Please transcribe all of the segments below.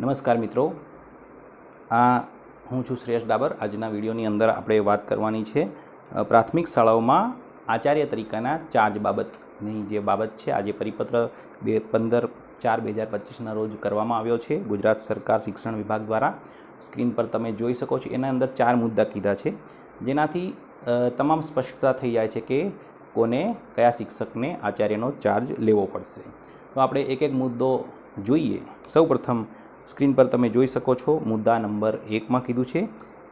નમસ્કાર મિત્રો. આ હું છું શ્રેયસ ડાબર. આજના વિડીયોની અંદર આપણે વાત કરવાની છે પ્રાથમિક શાળાઓમાં આચાર્ય તરીકાના ચાર્જ બાબતની જે બાબત છે, આજે પરિપત્ર બે પંદર ચાર બે હજાર પચીસના રોજ કરવામાં આવ્યો છે. ગુજરાત સરકાર શિક્ષણ વિભાગ દ્વારા સ્ક્રીન પર તમે જોઈ શકો છો, એના અંદર ચાર મુદ્દા કીધા છે. જેનાથી તમામ સ્પષ્ટતા થઈ જાય છે કે કોને કયા શિક્ષકને આચાર્યનો ચાર્જ લેવો પડશે. તો આપણે એક એક મુદ્દો જોઈએ. સૌપ્રથમ સ્ક્રીન પર તમે જોઈ શકો છો, મુદ્દા નંબર એકમાં કીધું છે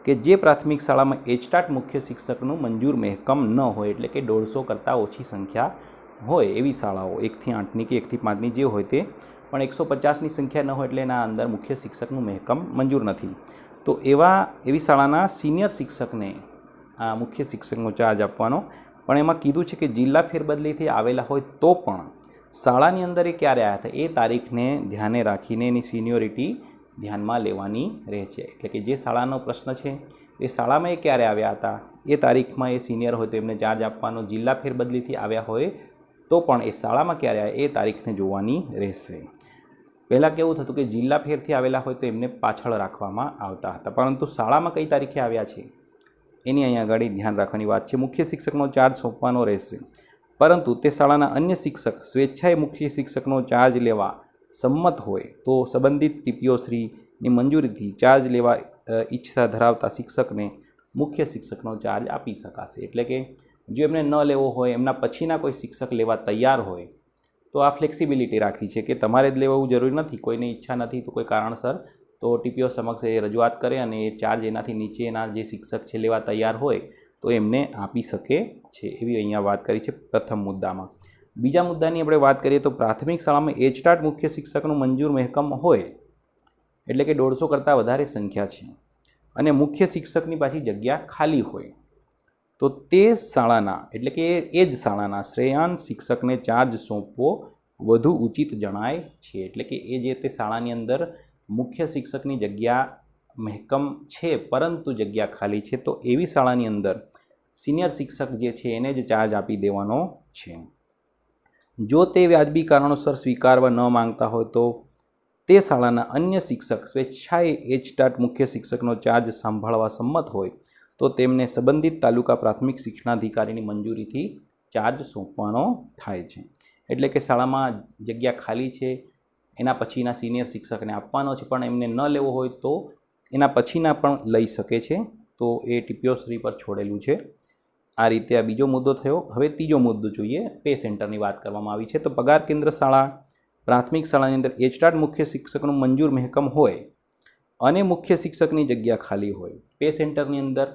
કે જે પ્રાથમિક શાળામાં એચટાટ મુખ્ય શિક્ષકનું મંજૂર મહેકમ ન હોય એટલે કે દોઢસો કરતાં ઓછી સંખ્યા હોય એવી શાળાઓ, એકથી આઠની કે એકથી પાંચની જે હોય તે, પણ એકસો પચાસની સંખ્યા ન હોય એટલે એના અંદર મુખ્ય શિક્ષકનું મહેકમ મંજૂર નથી. તો એવા, એવી શાળાના સિનિયર શિક્ષકને આ મુખ્ય શિક્ષકનો ચાર્જ આપવાનો. પણ એમાં કીધું છે કે જિલ્લા ફેરબદલીથી આવેલા હોય તો પણ શાળાની અંદર એ ક્યારે આવ્યા હતા? એ તારીખને ધ્યાને રાખીને એની સિનિયોરિટી ધ્યાનમાં લેવાની રહે છે એટલે કે જે શાળાનો પ્રશ્ન છે, એ શાળામાં એ ક્યારે આવ્યા હતા? એ તારીખમાં એ સિનિયર હોય તો એમને ચાર્જ આપવાનો, જિલ્લા ફેરબદલીથી આવ્યા હોય તો પણ એ શાળામાં ક્યારે આવ્યા એ તારીખને જોવાની રહેશે. પહેલાં કેવું થતું કે જિલ્લા ફેરથી આવેલા હોય તો એમને પાછળ રાખવામાં આવતા હતા. પરંતુ શાળામાં કઈ તારીખે આવ્યા છે? એની અહીંયા આગળ ધ્યાન રાખવાની વાત છે. મુખ્ય શિક્ષકનો ચાર્જ સોંપવાનો રહેશે. પરંતુ તે શાળાના અન્ય શિક્ષક, સ્વેચ્છાએ મુખ્ય શિક્ષકનો ચાર્જ લેવા સંમત હોય, તો સંબંધિત ટીપીઓશ્રીની મંજૂરીથી ચાર્જ લેવા ઈચ્છા ધરાવતા શિક્ષકને મુખ્ય શિક્ષકનો ચાર્જ આપી શકાશે. એટલે કે જો એમને ન લેવો હોય, એમના પછીના કોઈ શિક્ષક લેવા તૈયાર હોય, તો આ ફ્લેક્સિબિલિટી રાખી છે કે તમારે જ લેવું જરૂરી નથી, કોઈની ઈચ્છા નથી તો કોઈ કારણસર, તો ટીપીઓ સમક્ષ એ રજૂઆત કરે અને એ ચાર્જ એનાથી નીચેના જે શિક્ષક છે લેવા તૈયાર હોય તો એમને આપી શકે છે એવી અહીંયા વાત કરી છે પ્રથમ મુદ્દામાં. બીજા મુદ્દાની આપણે વાત કરીએ તો પ્રાથમિક શાળામાં એચટાટ મુખ્ય શિક્ષકનું મંજૂર મહેકમ હોય એટલે કે દોઢસો કરતાં વધારે સંખ્યા છે અને મુખ્ય શિક્ષકની પાછી જગ્યા ખાલી હોય તો તે શાળાના એટલે કે એ જ શાળાના શ્રેયાન શિક્ષકને ચાર્જ સોંપવો વધુ ઉચિત જણાય છે એટલે કે એ જે તે શાળાની અંદર મુખ્ય શિક્ષકની જગ્યા મહેકમ છે, પરંતુ જગ્યા ખાલી છે, તો એવી શાળાની અંદર સિનિયર શિક્ષક જે છે, એને જ ચાર્જ આપી દેવાનો છે. જો તે વ્યાજબી કારણોસર સ્વીકારવા ન માંગતા હોય, તો તે શાળાના અન્ય શિક્ષક, સ્વેચ્છાએ એચટાટ મુખ્ય શિક્ષકનો ચાર્જ સાંભળવા સંમત હોય, તો તેમને સંબંધિત તાલુકા પ્રાથમિક શિક્ષણાધિકારીની મંજૂરીથી ચાર્જ સોંપવાનો થાય છે. એટલે કે શાળામાં જગ્યા ખાલી છે, એના પછીના સિનિયર શિક્ષકને આપવાનો છે, પણ એમને ન લેવો હોય, તો એના પછીના પણ લઈ શકે છે. તો એ ટીપીઓશ્રી પર છોડેલું છે. આ રીતે આ બીજો મુદ્દો થયો. હવે ત્રીજો મુદ્દો જોઈએ. પે સેન્ટરની વાત કરવામાં આવી છે. તો પગાર કેન્દ્ર શાળા, પ્રાથમિક શાળાની અંદર એચટાટ મુખ્ય શિક્ષકનું મંજૂર મહેકમ હોય અને મુખ્ય શિક્ષકની જગ્યા ખાલી હોય. પે સેન્ટરની અંદર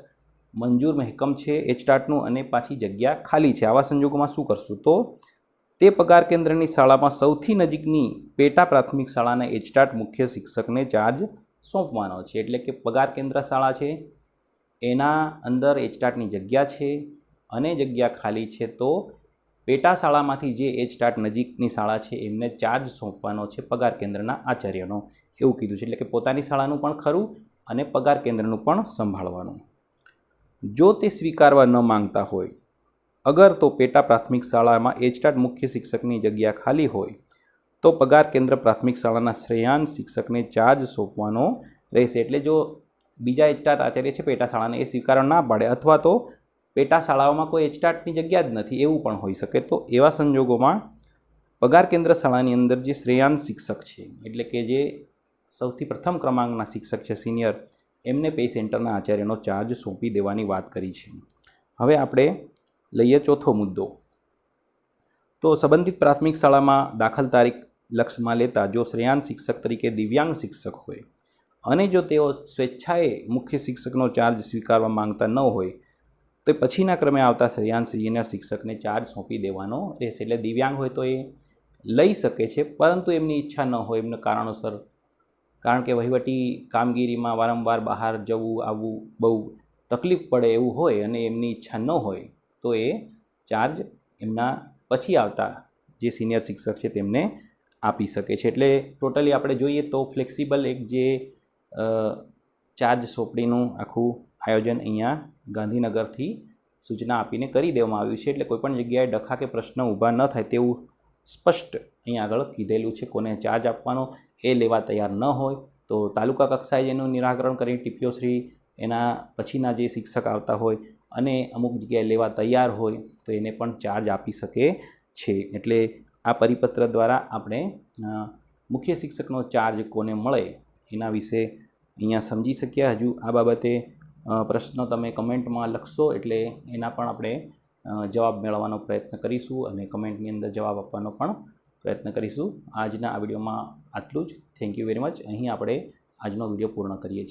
મંજૂર મહેકમ છે એચટાટનું અને પાછી જગ્યા ખાલી છે. આવા સંજોગોમાં શું કરશું? તો તે પગાર કેન્દ્રની શાળામાં સૌથી નજીકની પેટા પ્રાથમિક શાળાના એચટાટ મુખ્ય શિક્ષકને ચાર્જ સોંપવાનો છે. એટલે કે પગાર કેન્દ્ર શાળા છે, એના અંદર એચટાટની જગ્યા છે અને જગ્યા ખાલી છે તો પેટા શાળામાંથી જે એચટાટ નજીકની શાળા છે, એમને ચાર્જ સોંપવાનો છે પગાર કેન્દ્રના આચાર્યનો. એવું કીધું છે. એટલે કે પોતાની શાળાનું પણ ખરું અને પગાર કેન્દ્રનું પણ સંભાળવાનું. જો તે સ્વીકારવા ન માંગતા હોય, અગર તો પેટા પ્રાથમિક શાળામાં એચટાટ મુખ્ય શિક્ષકની જગ્યા ખાલી હોય તો પગાર કેન્દ્ર પ્રાથમિક શાળાના શ્રેયાન શિક્ષકને ચાર્જ સોંપવાનો રહેશે. એટલે જો બીજા એચટાટ આચાર્ય છે, પેટા શાળાને એ સ્વીકાર ના પાડે અથવા તો પેટા શાળાઓમાં કોઈ એચટાટની જગ્યા જ નથી, એવું પણ હોઈ શકે. તો એવા સંજોગોમાં પગાર કેન્દ્ર શાળાની અંદર જે શ્રેયાન શિક્ષક છે, એટલે કે જે સૌથી પ્રથમ ક્રમાંકના શિક્ષક છે, સિનિયર, એમને પે સેન્ટરના આચાર્યનો ચાર્જ સોંપી દેવાની વાત કરી છે. હવે આપણે લઈએ ચોથો મુદ્દો. તો સંબંધિત પ્રાથમિક શાળામાં દાખલ તારીખ લક્ષમાં લેતા જો શ્રેયાન શિક્ષક તરીકે દિવ્યાંગ શિક્ષક હોય. અને જો તેઓ સ્વેચ્છાએ મુખ્ય શિક્ષકનો ચાર્જ સ્વીકારવા માંગતા ન હોય, તો પછીના ક્રમે આવતા શ્રેયાન શિક્ષકને ચાર્જ સોંપી દેવાનો રહેશે. એટલે દિવ્યાંગ હોય તો એ લઈ શકે છે, પરંતુ એમની ઈચ્છા ન હોય. એમને કારણોસર, કારણ કે વહીવટી કામગીરીમાં વારંવાર બહાર જવું, આવવું બહુ તકલીફ પડે એવું હોય અને એમની ઈચ્છા ન હોય, તો એ ચાર્જ એમના પછી આવતા જે સિનિયર શિક્ષક છે તેમને આપી શકે છે. એટલે ટોટલી આપણે જોઈએ તો ફ્લેક્સિબલ એક જે ચાર્જ સોંપણીનું આખું આયોજન અહીંયા ગાંધીનગરથી સૂચના આપીને કરી દેવામાં આવ્યું છે. એટલે કોઈપણ જગ્યાએ ડખા કે પ્રશ્ન ઊભા ન થાય તેવું સ્પષ્ટ અહીંયા આગળ કીધેલું છે. કોને ચાર્જ આપવાનો, એ લેવા તૈયાર ન હોય તો તાલુકા કક્ષાએ એનું નિરાકરણ કરી ટીપીઓશ્રી એના પછીના જે શિક્ષક આવતા હોય અને અમુક જગ્યાએ લેવા તૈયાર હોય તો એને પણ ચાર્જ આપી શકે છે. એટલે આ પરિપત્ર દ્વારા આપણે મુખ્ય શિક્ષકનો ચાર્જ કોને મળે એના વિશે અહીંયા સમજી શક્યા. હજુ આ બાબતે પ્રશ્નો તમે કમેન્ટમાં લખશો એટલે એના પણ આપણે જવાબ મેળવવાનો પ્રયત્ન કરીશું અને કમેન્ટની અંદર જવાબ આપવાનો પણ પ્રયત્ન કરીશું. આજના આ વિડીયોમાં આટલું જ. થેન્ક યુ વેરી મચ અહીં આપણે આજનો વીડિયો પૂર્ણ કરીએ છીએ.